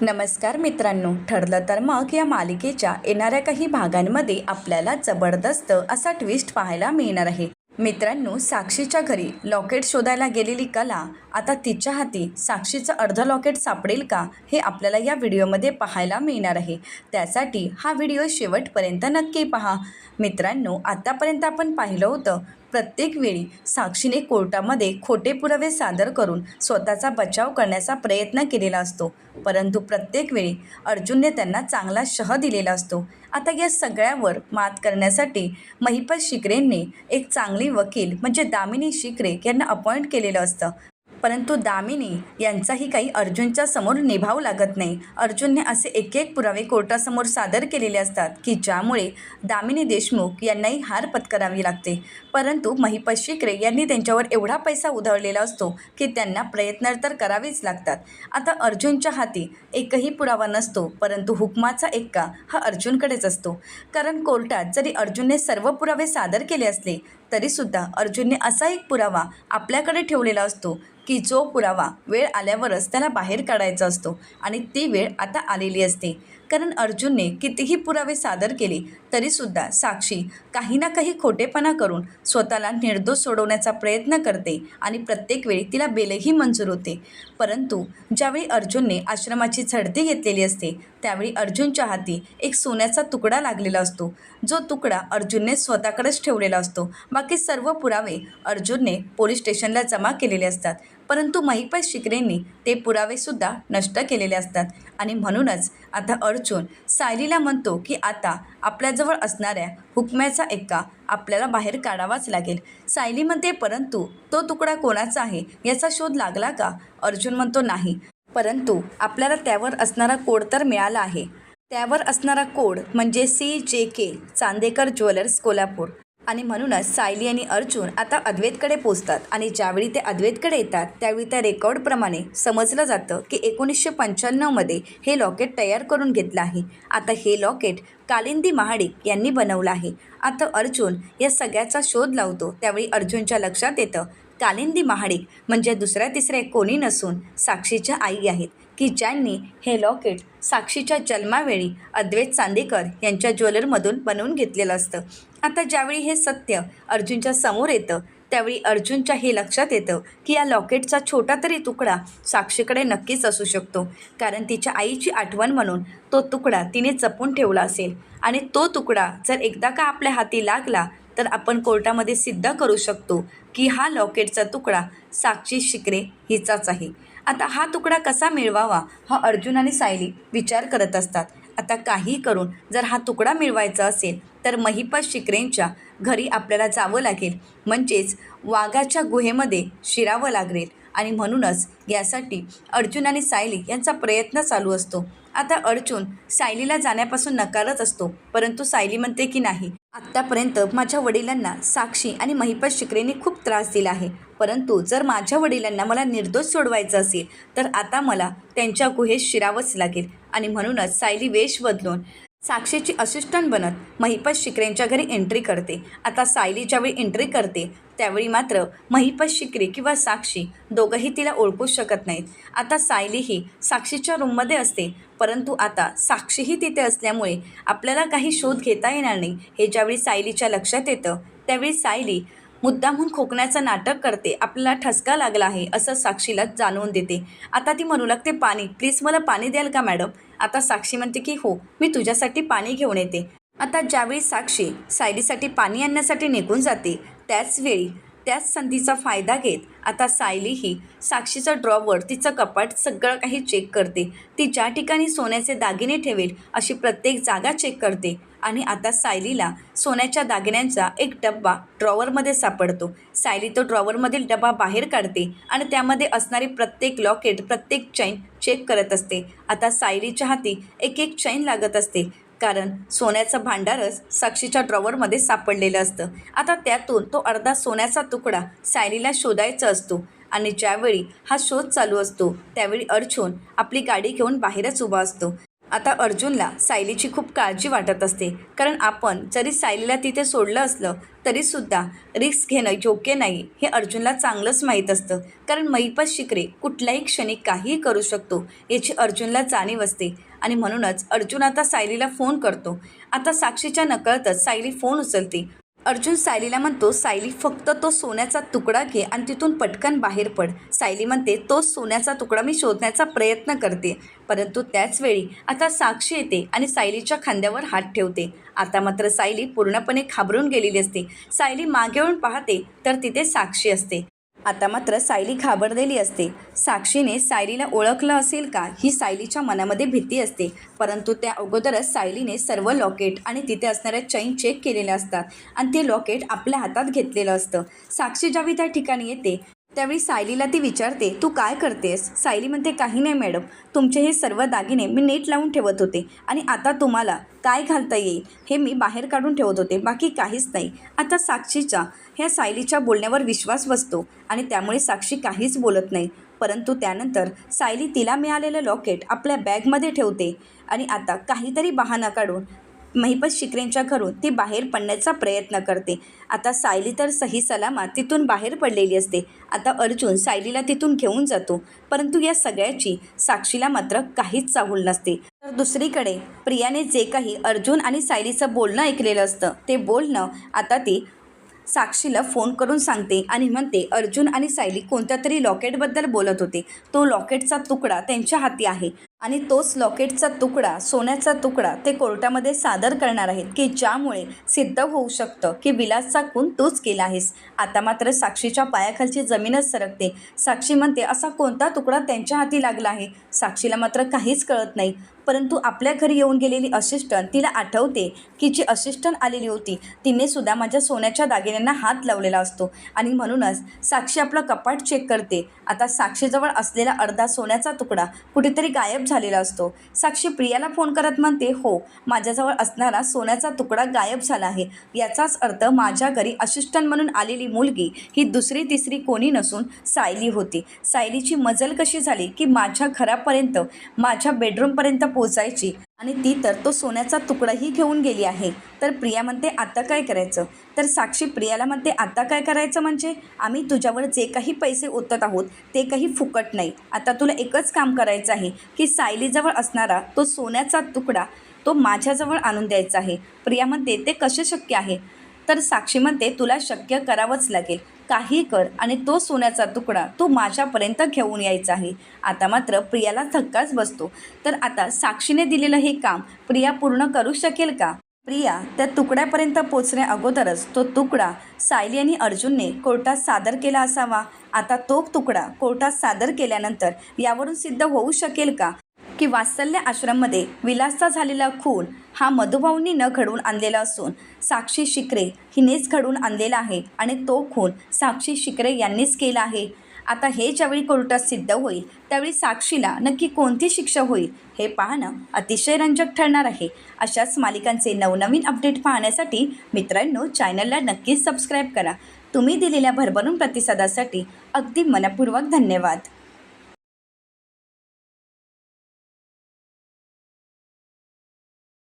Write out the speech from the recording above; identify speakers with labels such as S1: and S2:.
S1: नमस्कार मित्रांनो ठरलं तर मग या मालिकेच्या येणाऱ्या काही भागांमध्ये आपल्याला जबरदस्त असा ट्विस्ट पाहायला मिळणार आहे. मित्रांनो साक्षीच्या घरी लॉकेट शोधायला गेलेली कला आता तिच्या हाती साक्षीचं अर्ध लॉकेट सापडेल का हे आपल्याला या व्हिडिओमध्ये पाहायला मिळणार आहे. त्यासाठी हा व्हिडिओ शेवटपर्यंत नक्की पहा. मित्रांनो आतापर्यंत आपण पाहिलं होतं प्रत्येक वेळी साक्षीने कोर्टामध्ये खोटे पुरावे सादर करून स्वतःचा बचाव करण्याचा प्रयत्न केलेला असतो. परंतु प्रत्येक वेळी अर्जुनने त्यांना चांगला शह दिलेला असतो. आता या सगळ्यावर मात करण्यासाठी महिपत शिकरेंनी एक चांगली वकील म्हणजे दामिनी शिकरे यांना अपॉइंट केलेलं असतं. परंतु दामिनी यांचाही काही अर्जुनच्या समोर निभाव लागत नाही. अर्जुनने असे एक एक पुरावे कोर्टासमोर सादर केलेले असतात की ज्यामुळे दामिनी देशमुख यांनाही हार पत्करावी लागते. परंतु महिपत शिकरे यांनी त्यांच्यावर एवढा पैसा उधळलेला असतो की त्यांना प्रयत्न तर करावेच लागतात. आता अर्जुनच्या हाती एकही पुरावा नसतो परंतु हुकमाचा एक्का हा अर्जुनकडेच असतो. कारण कोर्टात जरी अर्जुनने सर्व पुरावे सादर केले असले तरीसुद्धा अर्जुनने असा एक पुरावा आपल्याकडे ठेवलेला असतो की जो पुरावा वेळ आल्यावरच त्याला बाहेर काढायचा असतो आणि ती वेळ आता आलेली असते. कारण अर्जुनने कितीही पुरावे सादर केले तरीसुद्धा साक्षी काही ना काही खोटेपणा करून स्वतःला निर्दोष सोडवण्याचा प्रयत्न करते आणि प्रत्येक वेळी तिला बेलही मंजूर होते. परंतु ज्यावेळी अर्जुनने आश्रमाची झडती घेतलेली असते त्यावेळी अर्जुनच्या हाती एक सोन्याचा तुकडा लागलेला असतो. जो तुकडा अर्जुनने स्वतःकडेच ठेवलेला असतो. बाकी सर्व पुरावे अर्जुनने पोलीस स्टेशनला जमा केलेले असतात. परंतु महिपत शिकरेंनी ते पुरावेसुद्धा नष्ट केलेले असतात. आणि म्हणूनच आता अर्जुन सायलीला म्हणतो की आता आपल्याजवळ असणाऱ्या हुकम्याचा एक्का आपल्याला बाहेर काढावाच लागेल. सायली म्हणते परंतु तो तुकडा कोणाचा आहे? याचा शोध लागला का? अर्जुन म्हणतो नाही. परंतु आपल्याला त्यावर असणारा कोड तर मिळाला आहे. त्यावर असणारा कोड म्हणजे सी जे के चांदेकर ज्वेलर्स कोल्हापूर. आणि म्हणूनच सायली आणि अर्जुन आता अद्वैतकडे पोचतात आणि ज्यावेळी ते अद्वैतकडे येतात त्यावेळी त्या रेकॉर्डप्रमाणे समजलं जातं की एकोणीसशे पंच्याण्णवमध्ये हे लॉकेट तयार करून घेतलं आहे. आता हे लॉकेट कालिंदी महाडिक यांनी बनवलं आहे. आता अर्जुन या सगळ्याचा शोध लावतो त्यावेळी अर्जुनच्या लक्षात येतं कालिंदी महाडिक म्हणजे दुसऱ्या तिसऱ्या कोणी नसून साक्षीच्या आई आहेत. की ज्यांनी हे लॉकेट साक्षीच्या जन्मावेळी अद्वैत चांदेकर यांच्या ज्वेलरमधून बनवून घेतलेलं असतं. आता ज्यावेळी हे सत्य अर्जुनच्या समोर येतं त्यावेळी अर्जुनच्या हे लक्षात येतं की या लॉकेटचा छोटा तरी तुकडा साक्षीकडे नक्कीच असू शकतो. कारण तिच्या आईची आठवण म्हणून तो तुकडा तिने जपून ठेवला असेल. आणि तो तुकडा जर एकदा का आपल्या हाती लागला तर आपण कोर्टामध्ये सिद्ध करू शकतो की हा लॉकेटचा तुकडा साक्षी शिकरे हिचाच आहे. आता हा तुकडा कसा मिळवावा? हा अर्जुन आणि सायली विचार करत असतात. आता काही करून जर हा तुकडा मिळवायचा असेल तर महिपत शिकरेंच्या घरी आपल्याला जावं लागेल. म्हणजेच वाघाच्या गुहेमध्ये शिरावं लागेल. आणि म्हणूनच यासाठी अर्जुन आणि सायली यांचा प्रयत्न चालू असतो. आता अर्जुन सायलीला जाण्यापासून नकारत असतो परंतु सायली म्हणते की नाही आत्तापर्यंत माझ्या वडिलांना साक्षी आणि महिपत शिकरेंनी खूप त्रास दिला आहे. परंतु जर माझ्या वडिलांना मला निर्दोष सोडवायचं असेल तर आता मला त्यांच्या गुहेत शिरावंच लागेल आणि म्हणूनच सायली वेश बदलून साक्षीची असिस्टंट बनत महिपत शिकरेंच्या घरी एंट्री करते. आता सायली ज्यावेळी एंट्री करते त्यावेळी मात्र महिपत शिकरे किंवा साक्षी दोघंही तिला ओळखू शकत नाहीत. आता सायली ही साक्षीच्या रूममध्ये असते परंतु आता साक्षीही तिथे असल्यामुळे आपल्याला काही शोध घेता येणार नाही. हे ज्यावेळी सायलीच्या लक्षात येतं त्यावेळी सायली मुद्दामहून खोकण्याचं नाटक करते. आपल्याला ठसका लागला आहे असं साक्षीला जाणवून देते. आता ती म्हणू लागते पाणी प्लीज मला पाणी द्याल का मॅडम? आता साक्षी म्हणते की हो मी तुझ्यासाठी पाणी घेऊन येते. आता ज्यावेळी साक्षी सायलीसाठी पाणी आणण्यासाठी निघून जाते त्याचवेळी त्याच संधीचा फायदा घेत आता सायली ही साक्षीचं ड्रॉवर तिचं कपाट सगळं काही चेक करते. ती ज्या ठिकाणी सोन्याचे दागिने ठेवेल अशी प्रत्येक जागा चेक करते. आणि आता सायलीला सोन्याच्या दागिन्यांचा एक डब्बा ड्रॉवरमध्ये सापडतो. सायली तो ड्रॉवरमधील डबा बाहेर काढते आणि त्यामध्ये असणारी प्रत्येक लॉकेट प्रत्येक चैन चेक करत असते. आता सायलीच्या हाती एक एक चैन लागत असते. कारण सोन्याचं भांडारच साक्षीच्या ड्रॉवरमध्ये सापडलेलं असतं. आता त्यातून तो अर्धा सोन्याचा तुकडा सायलीला शोधायचा असतो आणि ज्यावेळी हा शोध चालू असतो त्यावेळी अर्जुन आपली गाडी घेऊन बाहेरच उभा असतो. आता अर्जुनला सायलीची खूप काळजी वाटत असते. कारण आपण जरी सायलीला तिथे सोडलं असलं तरीसुद्धा रिस्क घेणं योग्य नाही हे अर्जुनला चांगलंच माहीत असतं. कारण मैपत शिकरे कुठल्याही क्षणी काहीही करू शकतो याची अर्जुनला जाणीव असते. आणि म्हणूनच अर्जुन आता सायलीला फोन करतो. आता साक्षीच्या नकळतच सायली फोन उचलते. अर्जुन सायलीला म्हणतो सायली फक्त तो सोन्याचा तुकडा घे आणि तिथून पटकन बाहेर पड. सायली म्हणते तो सोन्याचा तुकडा मी शोधण्याचा प्रयत्न करते परंतु त्याच वेळी आता साक्षी येते आणि सायलीच्या खांद्यावर हात ठेवते. आता मात्र सायली पूर्णपणे घाबरून गेलेली असते. सायली मागे येऊन पाहते तर तिथे साक्षी असते. आता मात्र सायली घाबरलेली असते. साक्षीने सायलीला ओळखलं असेल का ही सायलीच्या मनामध्ये भीती असते. परंतु त्या अगोदरच सायलीने सर्व लॉकेट आणि तिथे असणाऱ्या चैन चेक केलेल्या असतात. आणि ते लॉकेट आपल्या हातात घेतलेलं असतं. साक्षी ज्यावेळी त्या ठिकाणी येते त्यावेळी सायलीला ती विचारते तू काय करतेस? सायली म्हणते काही नाही मॅडम. तुमचे हे सर्व दागिने मी नेट लावून ठेवत होते आणि आता तुम्हाला काय घालता येईल हे मी बाहेर काढून ठेवत होते. बाकी काहीच नाही. आता साक्षीचा ह्या सायलीच्या बोलण्यावर विश्वास बसतो आणि त्यामुळे साक्षी काहीच बोलत नाही. परंतु त्यानंतर सायली तिला मिळालेलं लॉकेट आपल्या बॅगमध्ये ठेवते आणि आता काहीतरी बहाणा काढून महिपत शिकरेंच्या घरून ती बाहेर पडण्याचा प्रयत्न करते. आता सायली तर सही सलामत तिथून बाहेर पडलेली असते. आता अर्जुन सायलीला तिथून घेऊन जातो. परंतु या सगळ्याची साक्षीला मात्र काहीच चाहूल नसते. तर दुसरीकडे प्रियाने जे काही अर्जुन आणि सायलीचं बोलणं ऐकलेलं असतं ते बोलणं आता ती साक्षीला फोन करून सांगते आणि म्हणते अर्जुन आणि सायली कोणत्या तरी लॉकेटबद्दल बोलत होते. तो लॉकेटचा तुकडा त्यांच्या हाती आहे. आणि तोच लॉकेटचा तुकडा सोन्याचा तुकडा ते कोर्टामध्ये सादर करणार आहेत की ज्यामुळे सिद्ध होऊ शकतं की विलासचा खून तूच केला आहेस. आता मात्र साक्षीच्या पायाखालची जमीनच सरकते. साक्षी म्हणते असा कोणता तुकडा त्यांच्या हाती लागला आहे? साक्षीला मात्र काहीच कळत नाही. परंतु आपल्या घरी येऊन गेलेली असिस्टंट तिला आठवते की जी असिस्टंट आलेली होती तिने सुद्धा माझ्या सोन्याच्या दागिन्यांना हात लावलेला असतो. आणि म्हणूनच साक्षी आपलं कपाट चेक करते. आता साक्षीजवळ असलेला अर्धा सोन्याचा तुकडा कुठेतरी गायब झालेला असतो. साक्षी प्रियाला फोन करत म्हणते हो माझ्याजवळ असणारा सोन्याचा तुकडा गायब झाला आहे. याचाच अर्थ माझ्या घरी असिस्टंट म्हणून आलेली मुलगी ही दुसरी तिसरी कोणी नसून सायली होती. सायलीची मजल कशी झाली की माझ्या घरापर्यंत माझ्या बेडरूमपर्यंत पोचायची आणि ती तर तो सोन्याचा तुकडाही घेऊन गेली आहे. तर प्रिया म्हणते आता काय करायचं? तर साक्षी प्रियाला म्हणते आता काय करायचं म्हणजे? आम्ही तुझ्यावर जे काही पैसे ओतत आहोत ते काही फुकट नाही. आता तुला एकच काम करायचं आहे की सायलीजवळ असणारा तो सोन्याचा तुकडा तो माझ्याजवळ आणून द्यायचा आहे. प्रिया म्हणते ते कसे शक्य आहे? तर साक्षीमध्ये तुला शक्य करावंच लागेल. काही कर आणि तो सोन्याचा तुकडा तू माझ्यापर्यंत घेऊन यायचा आहे. आता मात्र प्रियाला धक्काच बसतो. तर आता साक्षीने दिलेलं हे काम प्रिया पूर्ण करू शकेल का? प्रिया त्या तुकड्यापर्यंत पोचण्या अगोदरच तो तुकडा सायली आणि अर्जुनने कोर्टात सादर केला असावा. आता तो तुकडा कोर्टात सादर केल्यानंतर यावरून सिद्ध होऊ शकेल का? की वात्सल्य आश्रममध्ये विलासचा झालेला खून हा मधुभाऊंनी न घडवून आणलेला असून साक्षी शिकरे हिनेच घडवून आणलेला आहे आणि तो खून साक्षी शिकरे यांनीच केला आहे. आता हे ज्यावेळी कोर्टात सिद्ध होईल त्यावेळी साक्षीला नक्की कोणती शिक्षा होईल हे पाहणं अतिशय रंजक ठरणार आहे. अशाच मालिकांचे नवनवीन अपडेट पाहण्यासाठी मित्रांनो चॅनलला नक्कीच सबस्क्राईब करा. तुम्ही दिलेल्या भरभरून प्रतिसादासाठी अगदी मनपूर्वक धन्यवाद.